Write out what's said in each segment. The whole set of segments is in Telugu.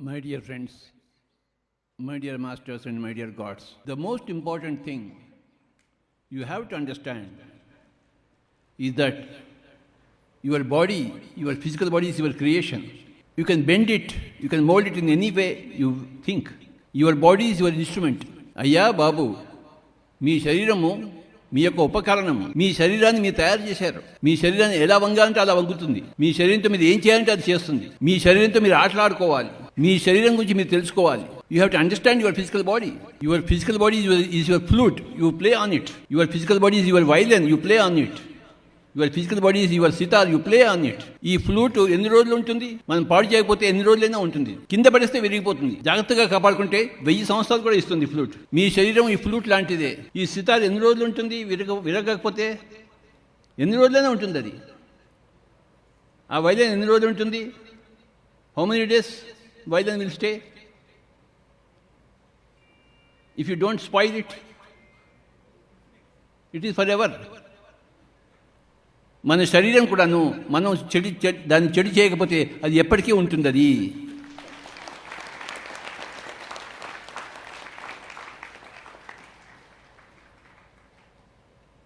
My dear friends, my dear masters, and my dear gods, the most important thing you have to understand is that your body, your physical body is your creation. You can bend it, you can mold it in any way you think. Your body is your instrument. అయ్యా బాబు మీ శరీరము మీ యొక్క ఉపకరణం మీ శరీరాన్ని మీరు తయారు చేశారు మీ శరీరాన్ని ఎలా వంగాలంటే అలా వంగుతుంది మీ శరీరంతో మీరు ఏం చేయాలంటే అది చేస్తుంది మీ శరీరంతో మీరు ఆటలాడుకోవాలి మీ శరీరం గురించి మీరు తెలుసుకోవాలి. You have to understand your physical body your physical body is your flute you play on it your physical body is your violin you play on it your physical body is your sitar you play on it ఈ ఫ్లూట్ ఎన్ని రోజులు ఉంటుంది? మనం పాడు చేయకపోతే ఎన్ని రోజులైనా ఉంటుంది. కింద పడేస్తే విరిగిపోతుంది. జాగ్రత్తగా కాపాడుకుంటే వెయ్యి సంవత్సరాలు కూడా ఇస్తుంది ఫ్లూట్ మీ శరీరం ఈ ఫ్లూట్ లాంటిదే. ఈ సితార్ ఎన్ని రోజులు ఉంటుంది? విరగ విరగకపోతే ఎన్ని రోజులైనా ఉంటుంది అది. ఆ వైలెన్ ఎన్ని రోజులు ఉంటుంది? How many days why then will stay? If you don't spoil it, it is forever మన శరీరం కూడాను మనం చెడు దాన్ని చెడు చేయకపోతే అది ఎప్పటికీ ఉంటుంది అది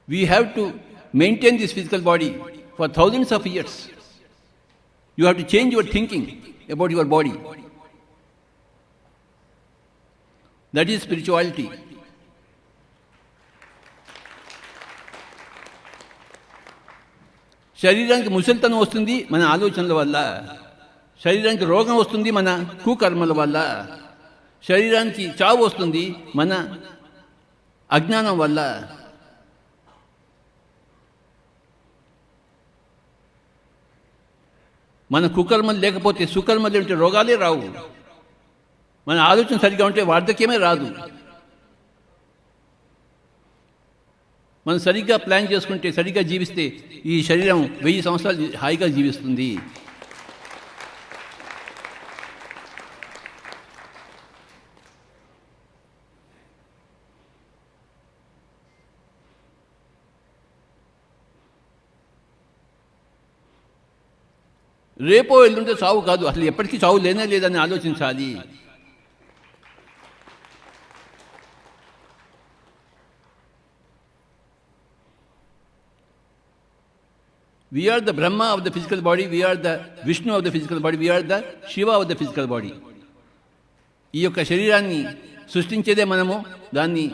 we have to maintain this physical body for thousands of years you have to change your thinking about your body that is spirituality శరీరానికి ముసలితనం వస్తుంది మన ఆలోచనల వల్ల. శరీరానికి రోగం వస్తుంది మన కుకర్మల వల్ల. శరీరానికి చావు వస్తుంది మన అజ్ఞానం వల్ల. మన కుకర్మలు లేకపోతే సుకర్మలు ఉంటే రోగాలే రావు. మన ఆలోచన సరిగా ఉంటే వార్ధక్యమే రాదు. మనం సరిగ్గా ప్లాన్ చేసుకుంటే సరిగ్గా జీవిస్తే ఈ శరీరం వెయ్యి సంవత్సరాలు హాయిగా జీవిస్తుంది. రేపో ఎల్లుంటే చావు కాదు. అసలు ఎప్పటికీ చావు లేనే లేదని ఆలోచించాలి. We are the Brahma of the physical body, we are the Vishnu of the physical body, we are the Shiva of the physical body. ఈ యొక్క శరీరాన్ని సృష్టించేదే మనము దాన్ని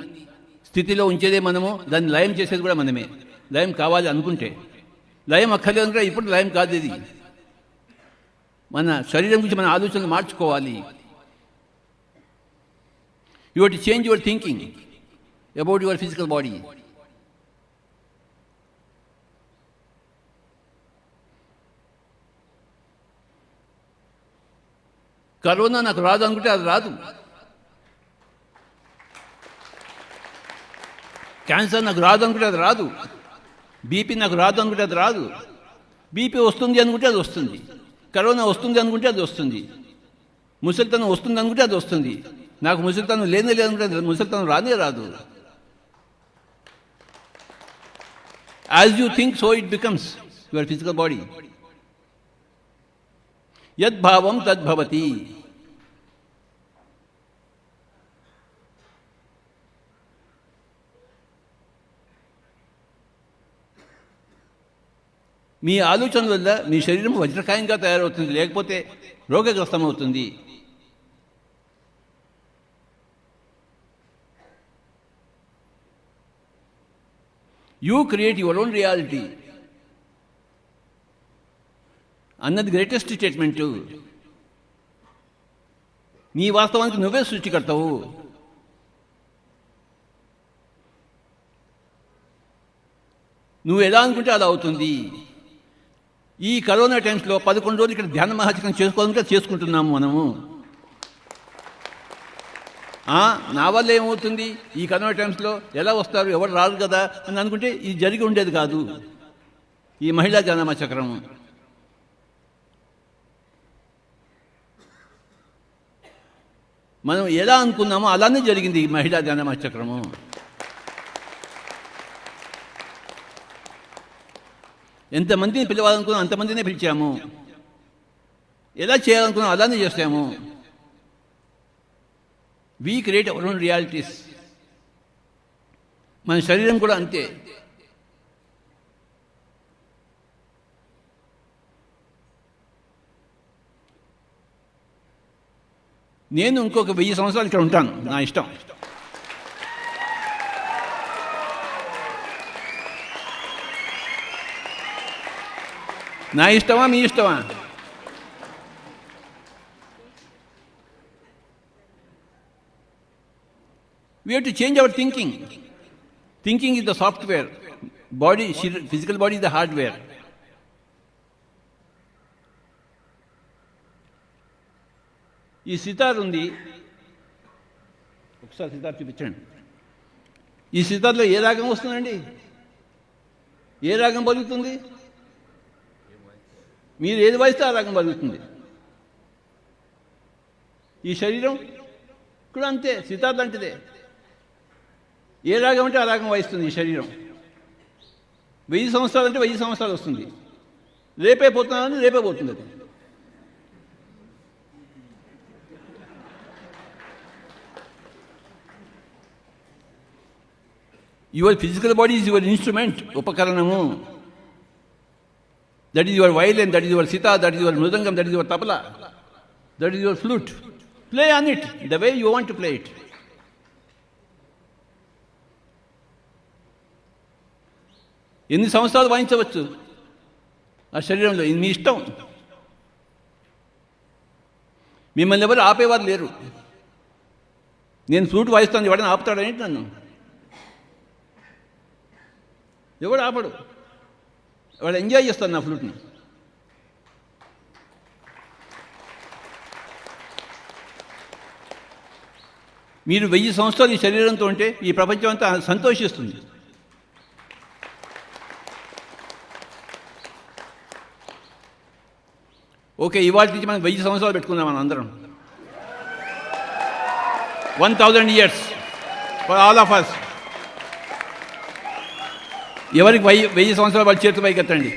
స్థితిలో ఉంచేదే మనము దాన్ని లయం చేసేది కూడా మనమే. లయం కావాలి అనుకుంటే. లయం అక్కర్లేదు అనుకుంటే ఇప్పుడు లయం కాదు ఇది. మన శరీరం గురించి మన ఆలోచనలు మార్చుకోవాలి. You to change your thinking about your physical body corona నాకు రాదు అనుకుంటే అది రాదు. క్యాన్సర్ నాకు రాదు అనుకుంటే అది రాదు. బీపీ నాకు రాదు అనుకుంటే అది రాదు. బీపీ వస్తుంది అనుకుంటే అది వస్తుంది. కరోనా వస్తుంది అనుకుంటే అది వస్తుంది. ముసలితనం వస్తుంది అనుకుంటే అది వస్తుంది. నాకు ముసలితనం లేనే లేదనుకుంటే అనుకుంటే ముసలితనం రానే రాదు. As you think so it becomes your physical body యద్భావం తద్భవతి. మీ ఆలోచన వల్ల మీ శరీరం వజ్రకాయంగా తయారవుతుంది లేకపోతే రోగగ్రస్తమవుతుంది. You create your own reality అన్నది గ్రేటెస్ట్ స్టేట్మెంటు నీ వాస్తవానికి నువ్వే సృష్టికర్తవు. నువ్వు ఎలా అనుకుంటే అలా అవుతుంది. ఈ కరోనా టైమ్స్లో పదకొండు రోజులు ఇక్కడ ధ్యాన మహాచకం చేసుకోవాలంటే చేసుకుంటున్నాము మనము. నా వల్ల ఏమవుతుంది? ఈ కరోనా టైమ్స్లో ఎలా వస్తారు? ఎవరు రారు కదా? అని అనుకుంటే ఇది జరిగి ఉండేది కాదు. ఈ మహిళా ధ్యానమ చక్రము మనం ఎలా అనుకున్నామో అలానే జరిగింది ఈ మహిళా ధ్యానమ చక్రము. ఎంతమందిని పిలవాలనుకున్నాం అంతమందినే పిలిచాము. ఎలా చేయాలనుకున్నాం అలానే చేస్తాము. We create our own realities మన శరీరం కూడా అంతే. నేను ఇంకొక వెయ్యి సంవత్సరాలు ఇక్కడ ఉంటాను. నా ఇష్టం. నా ఇష్టమా మీ ఇష్టమా? We who change our thinking thinking is the software body physical body is the hardware ఈ సితార్ ఉంది. ఒకసారి సితార్ చూపించండి. ఈ సితార్లో ఏ రాగం వస్తుందండి? ఏ రాగం పలుకుతుంది మీరు ఏది వాయిస్తే ఆ రకం పలుకుతుంది ఈ శరీరం కూడా అంతే సితార్ అంటిదే. ఏ రాగం అంటే ఆ రాగం వహిస్తుంది ఈ శరీరం. వెయ్యి సంవత్సరాలు అంటే వెయ్యి సంవత్సరాలు వస్తుంది. రేపే పోతున్నానని రేపే పోతుంది అది. Your physical body is your instrument ఉపకరణము. That is your violin that is your sitar that is your mridangam that is your tabla that is your flute play on it the way you want to play it ఎన్ని సంవత్సరాలు వాయించవచ్చు? ఆ శరీరంలో ఇది మీ ఇష్టం. మిమ్మల్ని ఎవరు ఆపేవారు లేరు. నేను ఫ్లూట్ వాయిస్తాను ఎవడని ఆపుతాడేంటి నన్ను. ఎవడు ఆపడు. వాళ్ళు ఎంజాయ్ చేస్తారు నా ఫ్లూట్ని. మీరు వెయ్యి సంవత్సరాలు ఈ శరీరంతో ఉంటే ఈ ప్రపంచం అంతా సంతోషిస్తుంది. ఓకే ఇవాళ నుంచి మనం వెయ్యి సంవత్సరాలు పెట్టుకుందాం మనం అందరం. One thousand years for all of us ఎవరికి వెయ్యి వెయ్యి సంవత్సరాలు వాళ్ళు చేతి పైకి ఎత్తండి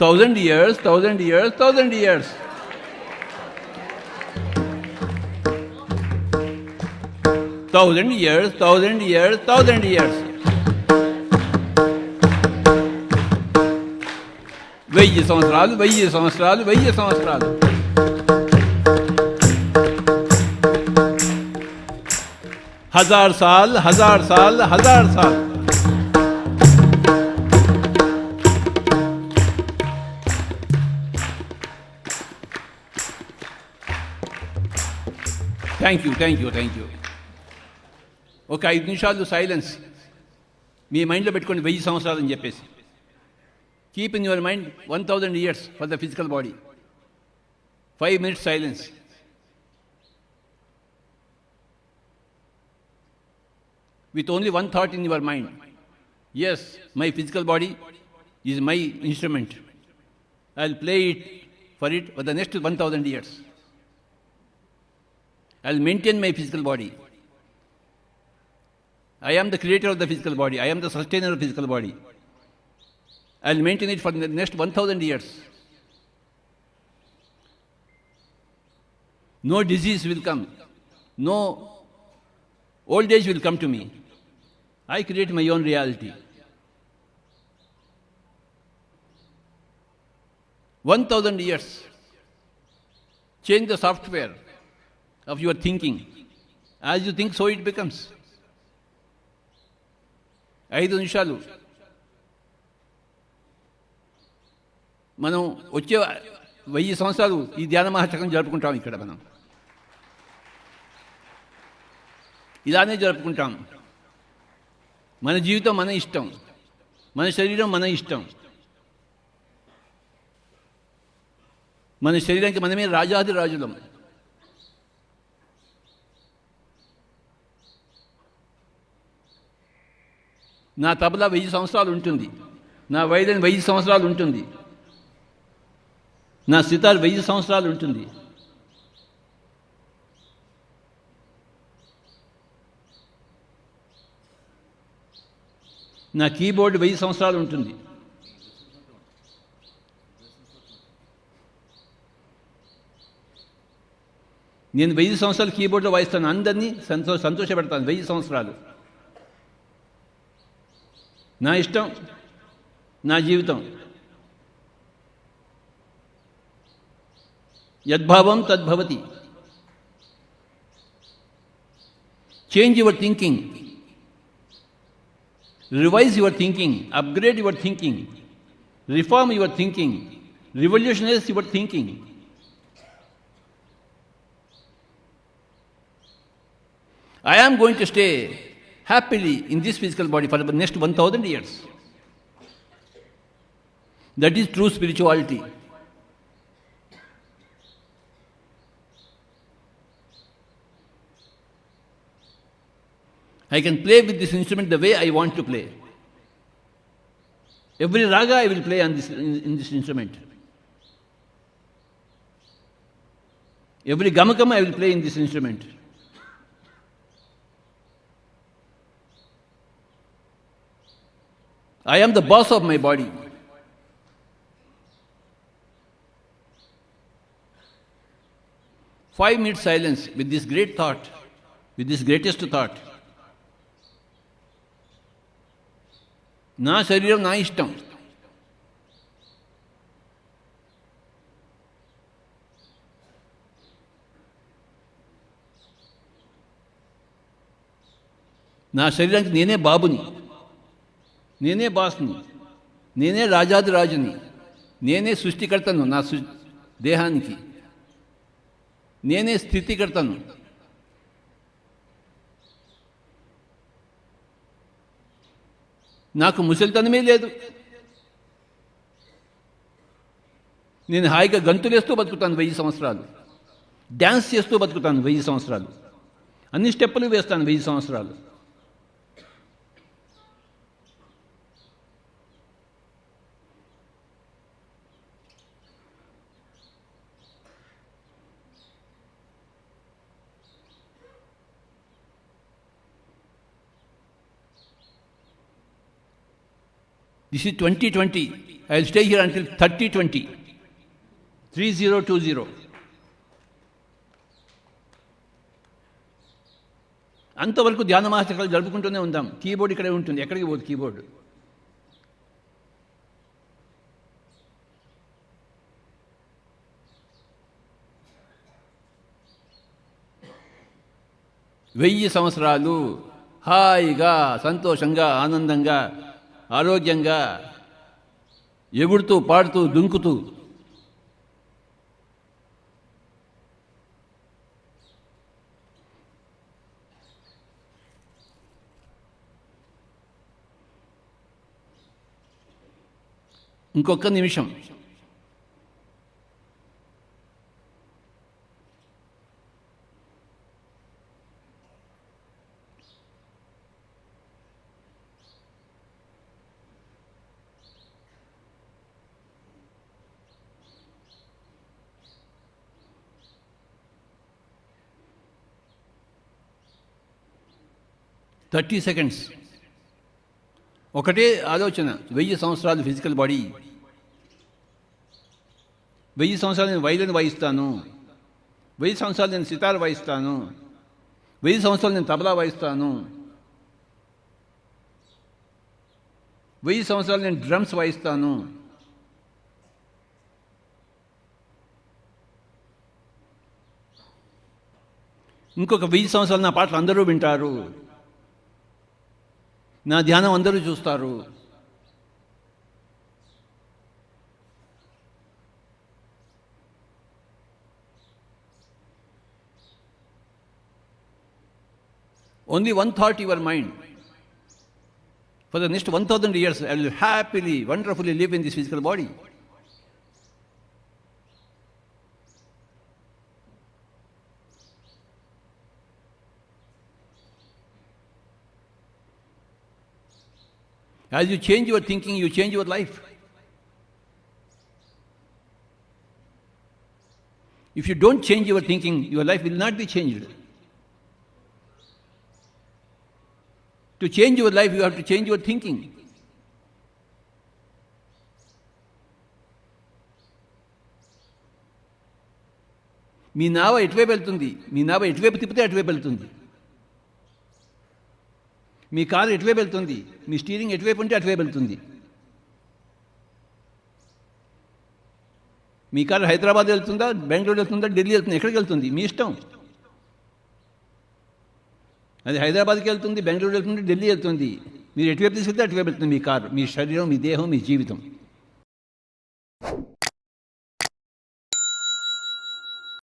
thousand years thousand years thousand years. Thousand years thousand years thousand years. వెయ్యి సంవత్సరాలు వెయ్యి సంవత్సరాలు వెయ్యి సంవత్సరాలు. हजार साल हजार साल हजार साल thank you thank you thank you ఒక ఐదు నిమిషాలు సైలెన్స్ మీ మైండ్లో పెట్టుకోండి వెయ్యి సంవత్సరాలు అని చెప్పేసి keep in your mind one thousand years for the physical body five minutes silence with only one thought in your mind. Yes, my physical body is my instrument. I'll play it for it for the next 1000 years. I'll maintain my physical body. I am the creator of the physical body. I am the sustainer of the physical body. I'll maintain it for the next 1000 years. No disease will come. No old age will come to me. I create my own reality. 1000 years. Change the software of your thinking. As you think, so it becomes. ఐదు నిమిషాలు మనం వచ్చే వెయ్యి సంవత్సరాలు ఈ ధ్యాన మహాచకం జరుపుకుంటాం ఇక్కడ మనం ఇలానే జరుపుకుంటాం. మన జీవితం మన ఇష్టం. మన శరీరం మన ఇష్టం. మన శరీరానికి మనమే రాజాది రాజులం. నా తబలా వెయ్యి సంవత్సరాలు ఉంటుంది. నా వైద్యం వెయ్యి సంవత్సరాలు ఉంటుంది. నా సితార్ వెయ్యి సంవత్సరాలు ఉంటుంది. నా కీబోర్డ్ వెయ్యి సంవత్సరాలు ఉంటుంది. నేను వెయ్యి సంవత్సరాలు కీబోర్డ్లో వాయిస్తాను. అందరినీ సంతో సంతోషపెడతాను. వెయ్యి సంవత్సరాలు. నా ఇష్టం నా జీవితం. యద్భావం తద్భవతి. Change your thinking. Revise your thinking, upgrade your thinking, reform your thinking, revolutionize your thinking. I am going to stay happily in this physical body for the next 1000 years. That is true spirituality. I can play with this instrument the way I want to play. Every raga I will play on this, in, in this instrument. Every gamakam I will play in this instrument. I am the boss of my body. Five minutes silence with this great thought, with this greatest thought. నా శరీరం నా ఇష్టం. నా శరీరానికి నేనే బాబుని నేనే బాస్ని నేనే రాజాది రాజుని నేనే సృష్టికర్తను నా సృ దేహానికి నేనే స్థితికర్తను. నాకు ముసలితనమే లేదు. నేను హాయిగా గంతులేస్తూ బతుకుతాను వెయ్యి సంవత్సరాలు. డ్యాన్స్ చేస్తూ బతుకుతాను వెయ్యి సంవత్సరాలు. అన్ని స్టెప్పులు వేస్తాను వెయ్యి సంవత్సరాలు. This is 2020. I will stay here until 3020. 3020. అంతవరకు ధ్యాన మాస్టర్లు జరుపుకుంటూనే ఉందాం కీబోర్డ్ ఇక్కడే ఉంటుంది ఎక్కడికి పోదు కీబోర్డ్ వెయ్యి సంవత్సరాలు హాయిగా సంతోషంగా ఆనందంగా ఆరోగ్యంగా ఎగుడుతూ పాడుతూ దుంకుతూ ఇంకొక నిమిషం. Thirty seconds. ఒకటే ఆలోచన వెయ్యి సంవత్సరాలు ఫిజికల్ బాడీ. వెయ్యి సంవత్సరాలు నేను వైలిన్ వాయిస్తాను. వెయ్యి సంవత్సరాలు నేను సితార్ వాయిస్తాను. వెయ్యి సంవత్సరాలు నేను తబలా వాయిస్తాను. వెయ్యి సంవత్సరాలు నేను డ్రమ్స్ వాయిస్తాను. ఇంకొక వెయ్యి సంవత్సరాలు నా పాటలు అందరూ వింటారు. నా ధ్యానం అందరూ చూస్తారు. Only one thought your mind for the next one thousand years I will happily wonderfully live in this physical body As you change your thinking, you change your life. If you don't change your thinking, your life will not be changed. To change your life, you have to change your thinking. మీ నావ ఎటువైపు వెళ్తుంది మీ నావ ఎటువైపు తిప్పితే అటువైపు వెళ్తుంది మీ కారు ఎటువైపు వెళ్తుంది? మీ స్టీరింగ్ ఎటువైపు ఉంటే అటువైపు వెళ్తుంది. మీ కారు హైదరాబాద్ వెళ్తుందా? బెంగళూరు వెళ్తుందా? ఢిల్లీ వెళ్తుందా? ఎక్కడికి వెళ్తుంది? మీ ఇష్టం. అది హైదరాబాద్కి వెళ్తుంది బెంగళూరు వెళ్తుంది ఢిల్లీ వెళ్తుంది. మీరు ఎటువైపు తీసుకెళ్తే అటువైపు వెళ్తుంది మీ కారు. మీ శరీరం మీ దేహం మీ జీవితం.